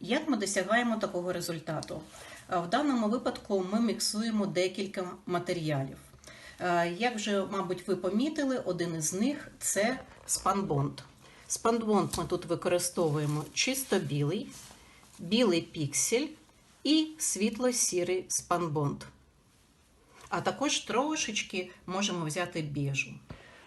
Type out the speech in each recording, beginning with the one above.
Як ми досягаємо такого результату? Е, В даному випадку ми міксуємо декілька матеріалів. Е, Як вже, мабуть, ви помітили, один із них це спанбонд. Спанбонд ми тут використовуємо чисто білий, білий піксель і світло-сірий спанбонд. А також трошечки можемо взяти біжу.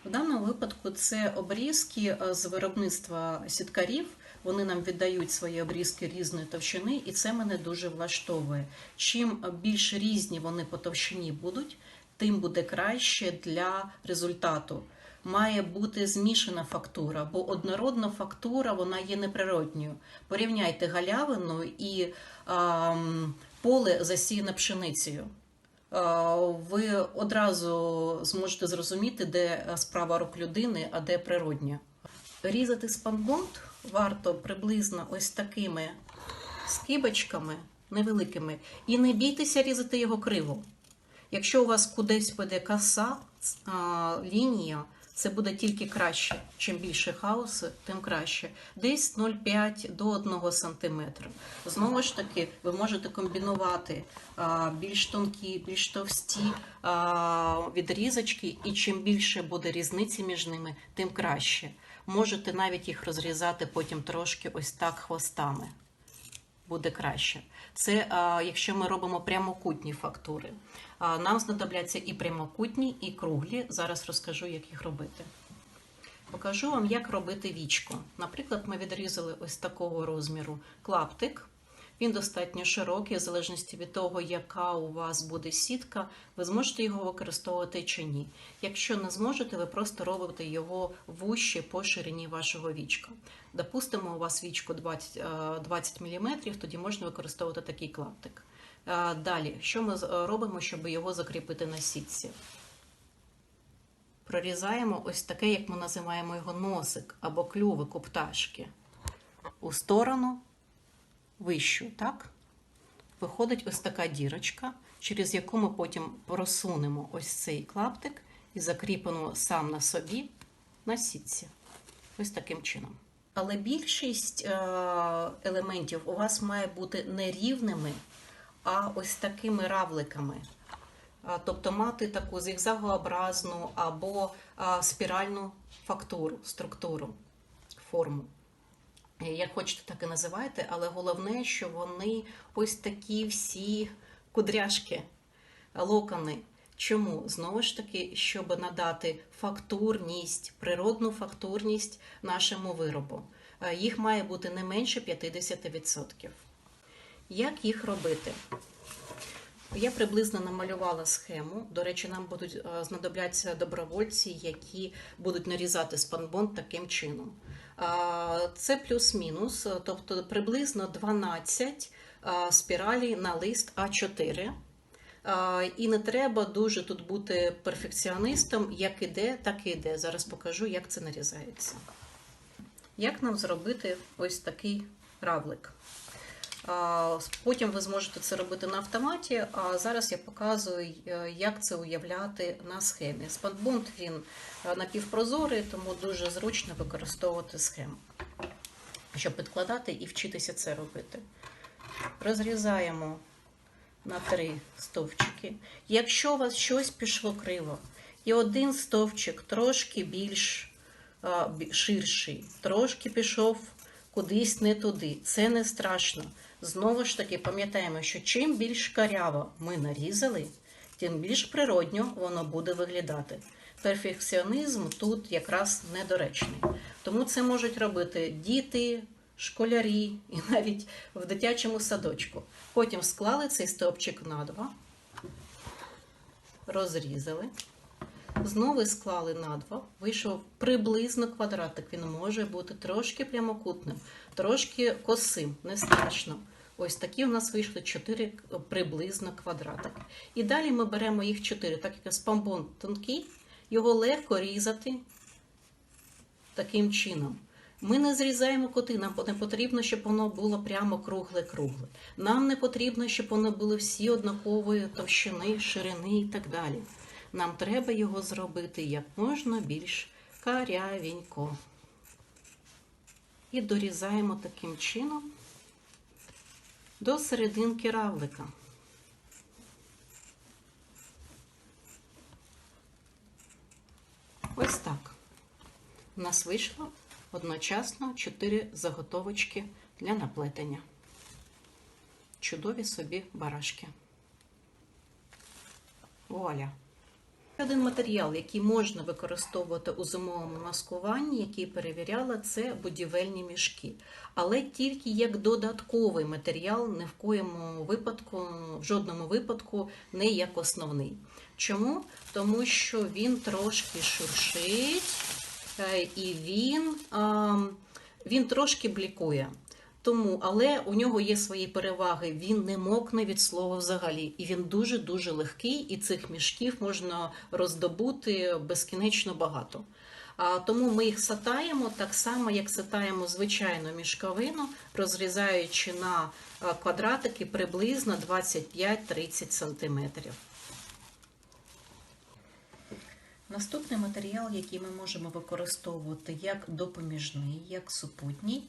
В даному випадку це обрізки е, з виробництва сіткарів. Вони нам віддають свої обрізки різної товщини, і це мене дуже влаштовує. Чим більш різні вони по товщині будуть, тим буде краще для результату. Має бути змішана фактура, бо однородна фактура вона є неприродньою. Порівняйте галявину і а, поле засіяне пшеницею. Ви одразу зможете зрозуміти, де справа рук людини, а де природня. Різати спанбонд варто приблизно ось такими скибочками невеликими. І не бійтеся різати його криво. Якщо у вас кудись піде коса лінія, це буде тільки краще. Чим більше хаосу, тим краще. Десь 0,5 до 1 см. Знову ж таки, ви можете комбінувати більш тонкі, більш товсті відрізочки, і чим більше буде різниці між ними, тим краще. Можете навіть їх розрізати потім трошки ось так хвостами. Буде краще. Це а, якщо ми робимо прямокутні фактури. А, нам знадобляться і прямокутні, і круглі. Зараз розкажу, як їх робити. Покажу вам, як робити вічко. Наприклад, ми відрізали ось такого розміру клаптик. Він достатньо широкий, в залежності від того, яка у вас буде сітка, ви зможете його використовувати чи ні. Якщо не зможете, ви просто робите його вуще по ширині вашого вічка. Допустимо, у вас вічко 20, е, 20 мм, тоді можна використовувати такий клаптик. Е, Далі, що ми робимо, щоб його закріпити на сітці? Прорізаємо ось таке, як ми називаємо його носик або клювик у пташки. У сторону вищу, так? Виходить ось така дірочка, через яку ми потім просунемо ось цей клаптик і закріпимо сам на собі на сітці. Ось таким чином. Але більшість е, елементів у вас має бути не рівними, а ось такими равликами. Тобто мати таку зігзагообразну або спіральну фактуру, структуру, форму. Як хочете, так і називайте, але головне, що вони ось такі всі кудряшки, локони. Чому? Знову ж таки, щоб надати фактурність, природну фактурність нашому виробу. Е, Їх має бути не менше 50%. Як їх робити? Я приблизно намалювала схему. До речі, нам будуть е, знадобляться добровольці, які будуть нарізати спанбонд таким чином. Це плюс-мінус, тобто приблизно 12 спіралі на лист А4. І не треба дуже тут бути перфекціонистом, як іде, так і йде. Зараз покажу, як це нарізається. Як нам зробити ось такий равлик? Потім ви зможете це робити на автоматі, а зараз я показую, е, як це уявляти на схемі. Спанбонд він е, напівпрозорий, тому дуже зручно використовувати схему, щоб підкладати і вчитися це робити. Розрізаємо на три стовпчики. Якщо у вас щось пішло криво, і один стовпчик трошки більш ширший, трошки пішов кудись не туди, це не страшно. Знову ж таки, пам'ятаємо, що чим більш каряво ми нарізали, тим більш природньо воно буде виглядати. Перфекціонізм тут якраз недоречний. Тому це можуть робити діти, школярі і навіть в дитячому садочку. Потім склали цей стовпчик на два, розрізали, знову склали на два, вийшов приблизно квадратик. Він може бути трошки прямокутним, трошки косим, не страшно. Ось такі у нас вийшли 4 приблизно квадратики. І далі ми беремо їх 4, так як спамбон тонкий, його легко різати таким чином. Ми не зрізаємо коти, нам не потрібно, щоб воно було прямо кругле-кругле. Нам не потрібно, щоб воно були всі однакової товщини, ширини і так далі. Нам треба його зробити як можна більш карявенько. І дорізаємо таким чином до серединки равлика. Ось так. У нас вийшло одночасно 4 заготовочки для наплетення. Чудові собі барашки. Вуаля! Один матеріал, який можна використовувати у зимовому маскуванні, який перевіряла, це будівельні мішки. Але тільки як додатковий матеріал, ні в коєму випадку, в жодному випадку не як основний. Чому? Тому що він трошки шуршить е, і він, він трошки блікує. Тому, але у нього є свої переваги. Він не мокне від слова взагалі, і він дуже дуже легкий. І цих мішків можна роздобути безкінечно багато. А тому ми їх сатаємо так само, як сатаємо звичайну мішковину, розрізаючи на квадратики приблизно 25-30 см. Наступний матеріал, який ми можемо використовувати як допоміжний, як супутній,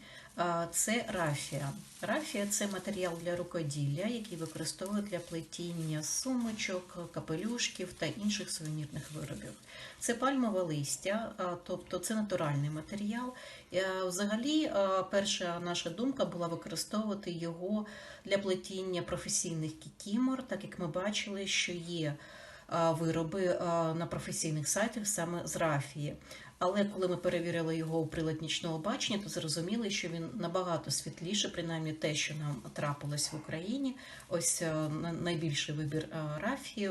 це рафія. Рафія це матеріал для рукоділля, який використовують для плетіння сумочок, капелюшків та інших сувенірних виробів. Це пальмове листя, тобто це натуральний матеріал. Е, Взагалі, перша наша думка була використовувати його для плетіння професійних кікімор, так як ми бачили, що є вироби на професійних сайтах саме з рафії. Але коли ми перевірили його у прилад нічного бачення, то зрозуміли, що він набагато світліше, принаймні те, що нам трапилось в Україні. Ось е, найбільший вибір е, рафії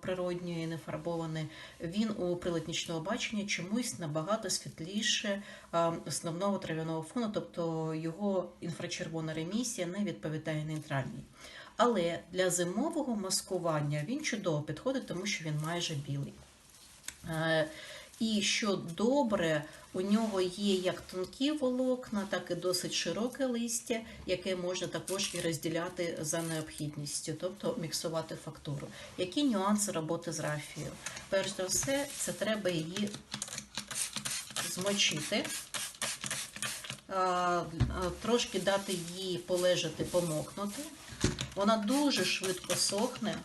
природньої, нефарбованої. Він у прилад нічного бачення чомусь набагато світліше е, основного трав'яного фону, тобто його інфрачервона ремісія не відповідає нейтральній. Але для зимового маскування він чудово підходить, тому що він майже білий. Е, І що добре, у нього є як тонкі волокна, так і досить широке листя, яке можна також і розділяти за необхідністю, тобто міксувати фактуру. Які нюанси роботи з рафією? Перш за все, це треба її змочити, е, е, трошки дати їй полежати, помокнути. Вона дуже швидко сохне.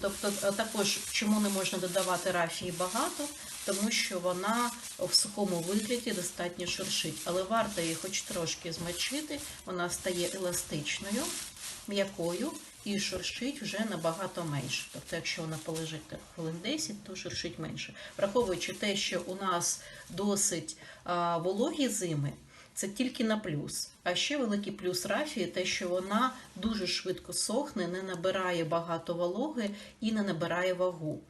Тобто, е, також чому не можна додавати рафії багато, тому що вона в сухому вигляді достатньо шуршить. Але варто її хоч трошки змочити, вона стає еластичною, м'якою і шуршить вже набагато менше. Тобто, якщо вона полежить хвилин 10, то шуршить менше. Враховуючи те, що у нас досить вологі зими, це тільки на плюс. А ще великий плюс рафії те, що вона дуже швидко сохне, не набирає багато вологи і не набирає вагу.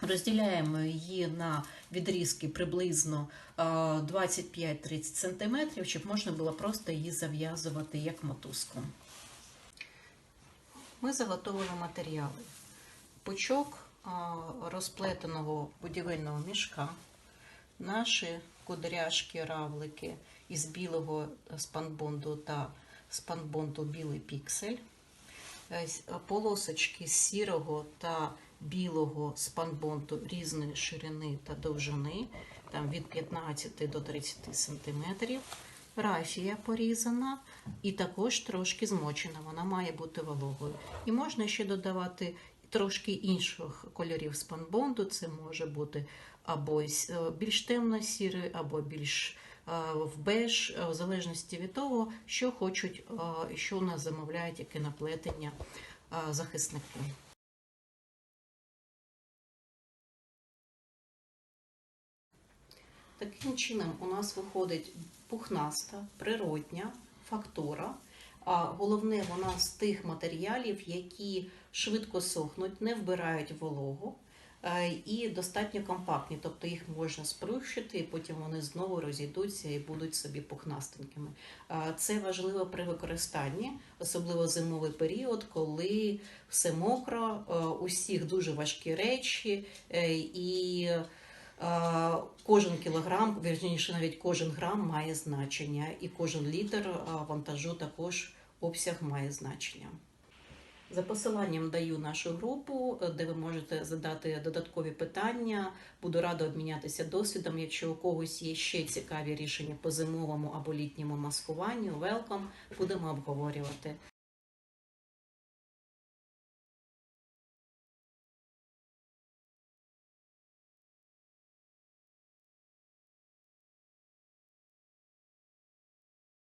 Розділяємо її на відрізки приблизно 25-30 см, щоб можна було просто її зав'язувати як мотузку. Ми заготовили матеріали. Пучок розплетеного будівельного мішка, наші кудряшки, равлики із білого спанбонду та спанбонду білий піксель, е, полосочки з сірого та білого спанбонду різної ширини та довжини, там від 15 до 30 см. Рафія порізана і також трошки змочена, вона має бути вологою. І можна ще додавати трошки інших кольорів спанбонду. Це може бути або е, більш темно-сірий, або більш е, в беж, е, в залежності від того, що хочуть, е, що у нас замовляють, яке наплетення е, захисники. Таким чином, у нас виходить пухнаста, природня фактура. А головне, вона з тих матеріалів, які швидко сохнуть, не вбирають вологу е, і достатньо компактні, тобто їх можна сплющити, і потім вони знову розійдуться і будуть собі пухнастенькими. Е, Це важливо при використанні, особливо зимовий період, коли все мокро, е, у всіх дуже важкі речі е, і. Е, Кожен кілограм, вірніше, навіть кожен грам має значення, і кожен літр е, вантажу також обсяг має значення. За посиланням даю нашу групу, е, де ви можете задати додаткові питання. Буду рада обмінятися досвідом. Якщо у когось є ще цікаві рішення по зимовому або літньому маскуванню, велком, будемо обговорювати.